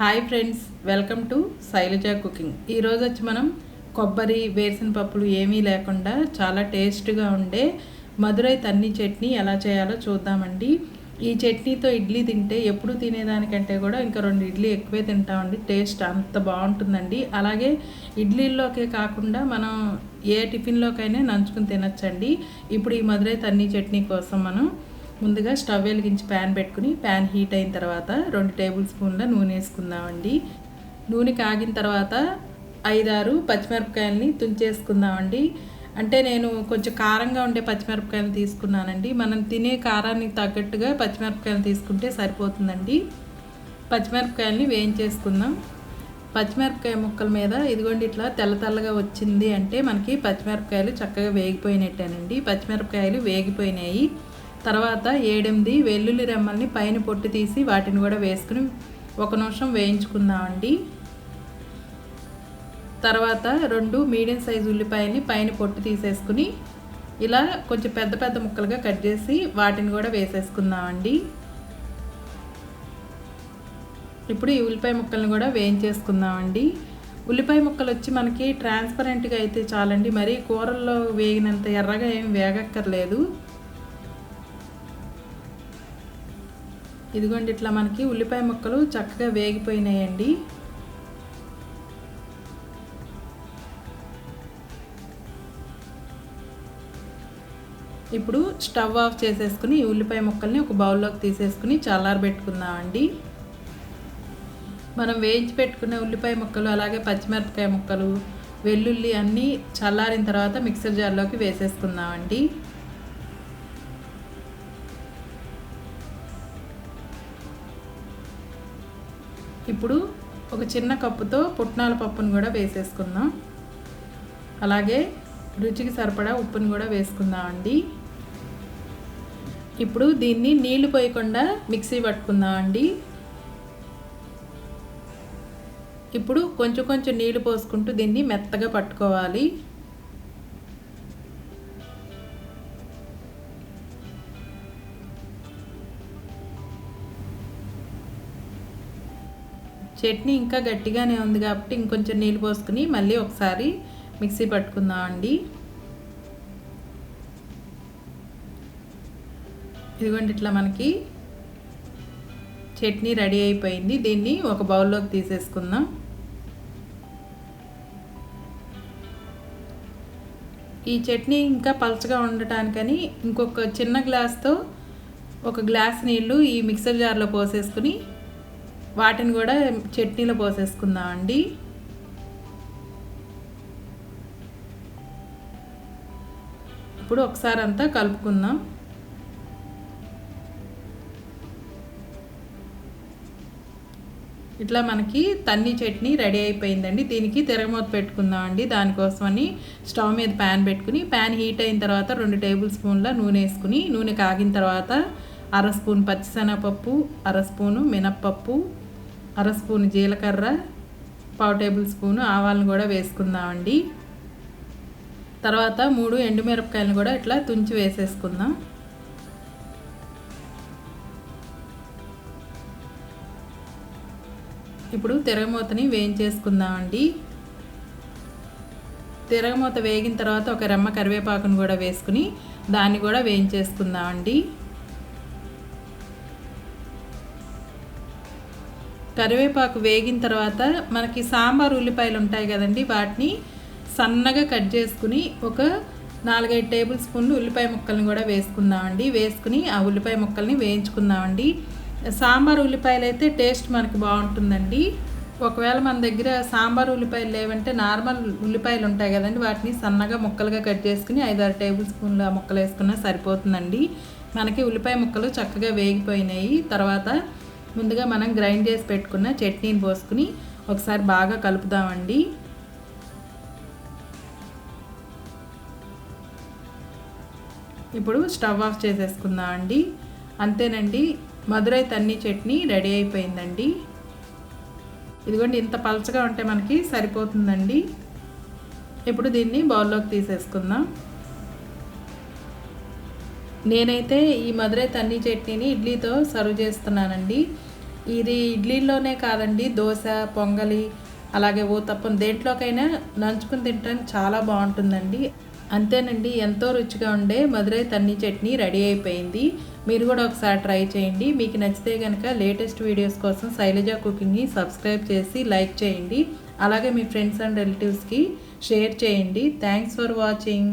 Hi friends welcome to Shailaja cooking. ఈరోజు వచ్చి మనం కొబ్బరి వేరుసిన పప్పులు ఏమీ లేకుండా చాలా టేస్ట్గా ఉండే మధురై తన్ని చట్నీ ఎలా చేయాలో చూద్దామండి. ఈ చట్నీతో ఇడ్లీ తింటే ఎప్పుడు తినేదానికంటే కూడా ఇంకా రెండు ఇడ్లీ ఎక్కువే తింటామండి. టేస్ట్ అంత బాగుంటుందండి. అలాగే ఇడ్లీల్లోకే కాకుండా మనం ఏ టిఫిన్లోకైనా నంచుకుని తినచ్చండి. ఇప్పుడు ఈ మధురై తన్ని చట్నీ కోసం మనం ముందుగా స్టవ్ వెలిగించి ప్యాన్ పెట్టుకుని ప్యాన్ హీట్ అయిన తర్వాత రెండు టేబుల్ స్పూన్ల నూనె వేసుకుందామండి. నూనె కాగిన తర్వాత ఐదారు పచ్చిమిరపకాయలని తుంచేసుకుందామండి. అంటే నేను కొంచెం కారంగా ఉండే పచ్చిమిరపకాయలు తీసుకున్నానండి. మనం తినే కారానికి తగ్గట్టుగా పచ్చిమిరపకాయలు తీసుకుంటే సరిపోతుందండి. పచ్చిమిరపకాయలని వేయించేసుకుందాం. పచ్చిమిరపకాయ ముక్కల మీద ఇదిగోండి ఇట్లా తెల్ల తెల్లగా వచ్చింది అంటే మనకి పచ్చిమిరపకాయలు చక్కగా వేగిపోయినట్టేనండి. పచ్చిమిరపకాయలు వేగిపోయినాయి. తర్వాత ఏడెనిమిది వెల్లుల్లి రెమ్మల్ని పైన పొట్టు తీసి వాటిని కూడా వేసుకుని ఒక నిమిషం వేయించుకుందామండి తర్వాత రెండు మీడియం సైజు ఉల్లిపాయని పైన పొట్టు తీసేసుకుని ఇలా కొంచెం పెద్ద పెద్ద ముక్కలుగా కట్ చేసి వాటిని కూడా వేసేసుకుందామండి ఇప్పుడు ఈ ఉల్లిపాయ ముక్కల్ని కూడా వేయించేసుకుందామండి ఉల్లిపాయ ముక్కలు వచ్చి మనకి ట్రాన్స్పరెంట్గా అయితే చాలండి. మరి కూరల్లో వేగినంత ఎర్రగా ఏం వేగక్కర్లేదు. ఇదిగోండి ఇట్లా మనకి ఉల్లిపాయ ముక్కలు చక్కగా వేగిపోయినాయండి. ఇప్పుడు స్టవ్ ఆఫ్ చేసేసుకుని ఈ ఉల్లిపాయ ముక్కల్ని ఒక బౌల్లోకి తీసేసుకుని చల్లారబెట్టుకుందామండి మనం వేయించి పెట్టుకున్న ఉల్లిపాయ ముక్కలు అలాగే పచ్చిమిరపకాయ ముక్కలు వెల్లుల్లి అన్నీ చల్లారిన తర్వాత మిక్సర్ జార్లోకి వేసేసుకుందామండి. ఇప్పుడు ఒక చిన్న కప్పుతో పుట్నాల పప్పును కూడా వేసేసుకుందాం. అలాగే రుచికి సరిపడా ఉప్పుని కూడా వేసుకుందామండి. ఇప్పుడు దీన్ని నీళ్ళు పోయకుండా మిక్సీ పట్టుకుందామండి. ఇప్పుడు కొంచెం కొంచెం నీళ్ళు పోసుకుంటూ దీన్ని మెత్తగా పట్టుకోవాలి. చట్నీ ఇంకా గట్టిగానే ఉంది కాబట్టి ఇంకొంచెం నీళ్ళు పోసుకుని మళ్ళీ ఒకసారి మిక్సీ పట్టుకుందాం అండి. ఇదిగోండి ఇట్లా మనకి చట్నీ రెడీ అయిపోయింది. దీన్ని ఒక బౌల్లోకి తీసేసుకుందాం. ఈ చట్నీ ఇంకా పలచగా ఉండటానికని ఇంకొక చిన్న గ్లాస్తో ఒక గ్లాస్ నీళ్ళు ఈ మిక్సర్ జార్లో పోసేసుకుని వాటిని కూడా చట్నీలో పోసేసుకుందాం అండి ఇప్పుడు ఒకసారి అంతా కలుపుకుందాం. ఇట్లా మనకి తన్ని చట్నీ రెడీ అయిపోయిందండి. దీనికి తిరగమూత పెట్టుకుందాం అండి దానికోసమని స్టవ్ మీద ప్యాన్ పెట్టుకుని ప్యాన్ హీట్ అయిన తర్వాత రెండు టేబుల్ స్పూన్ల నూనె వేసుకుని నూనె కాగిన తర్వాత అర స్పూన్ పచ్చిశనగపప్పు అర స్పూను మినప్పప్పు అర స్పూన్ జీలకర్ర పావు టేబుల్ స్పూను ఆవాలను కూడా వేసుకుందామండి. తర్వాత మూడు ఎండుమిరపకాయలను కూడా ఇట్లా తుంచి వేసేసుకుందాం. ఇప్పుడు తిరగమూతని వేయించేసుకుందామండి. తిరగమూత వేగిన తర్వాత ఒక రెమ్మ కరివేపాకును కూడా వేసుకుని దాన్ని కూడా వేయించేసుకుందామండి. కరివేపాకు వేగిన తర్వాత మనకి సాంబార్ ఉల్లిపాయలు ఉంటాయి కదండి వాటిని సన్నగా కట్ చేసుకుని ఒక నాలుగైదు టేబుల్ స్పూన్లు ఉల్లిపాయ ముక్కల్ని కూడా వేసుకుందామండి. వేసుకుని ఆ ఉల్లిపాయ ముక్కల్ని వేయించుకుందామండి. సాంబార్ ఉల్లిపాయలు అయితే టేస్ట్ మనకి బాగుంటుందండి. ఒకవేళ మన దగ్గర సాంబార్ ఉల్లిపాయలు లేవంటే నార్మల్ ఉల్లిపాయలు ఉంటాయి కదండి వాటిని సన్నగా ముక్కలుగా కట్ చేసుకుని ఐదారు టేబుల్ స్పూన్లు ఆ ముక్కలు వేసుకున్నా సరిపోతుందండి. మనకి ఉల్లిపాయ ముక్కలు చక్కగా వేగిపోయినాయి. తర్వాత ముందుగా మనం గ్రైండ్ చేసి పెట్టుకున్న చట్నీని పోసుకుని ఒకసారి బాగా కలుపుదామండి. ఇప్పుడు స్టవ్ ఆఫ్ చేసేసుకుందామండి. అంతేనండి మధురై తన్ని చట్నీ రెడీ అయిపోయిందండి. ఇదిగోండి ఇంత పలచగా ఉంటే మనకి సరిపోతుందండి. ఇప్పుడు దీన్ని బౌల్లోకి తీసేసుకుందాం. నేనైతే ఈ మధురై తన్ని చట్నీని ఇడ్లీతో సర్వ్ చేస్తున్నానండి. ఇది ఇడ్లీలోనే కాదండి దోశ పొంగలి అలాగే ఊతప్పం దేంట్లోకైనా నంచుకుని తినడానికి చాలా బాగుంటుందండి. అంతేనండి ఎంతో రుచిగా ఉండే మధురై తన్ని చట్నీ రెడీ అయిపోయింది. మీరు కూడా ఒకసారి ట్రై చేయండి. మీకు నచ్చితే కనుక లేటెస్ట్ వీడియోస్ కోసం శైలజ కుకింగ్ని సబ్స్క్రైబ్ చేసి లైక్ చేయండి. అలాగే మీ ఫ్రెండ్స్ అండ్ రిలేటివ్స్కి షేర్ చేయండి. Thanks for watching.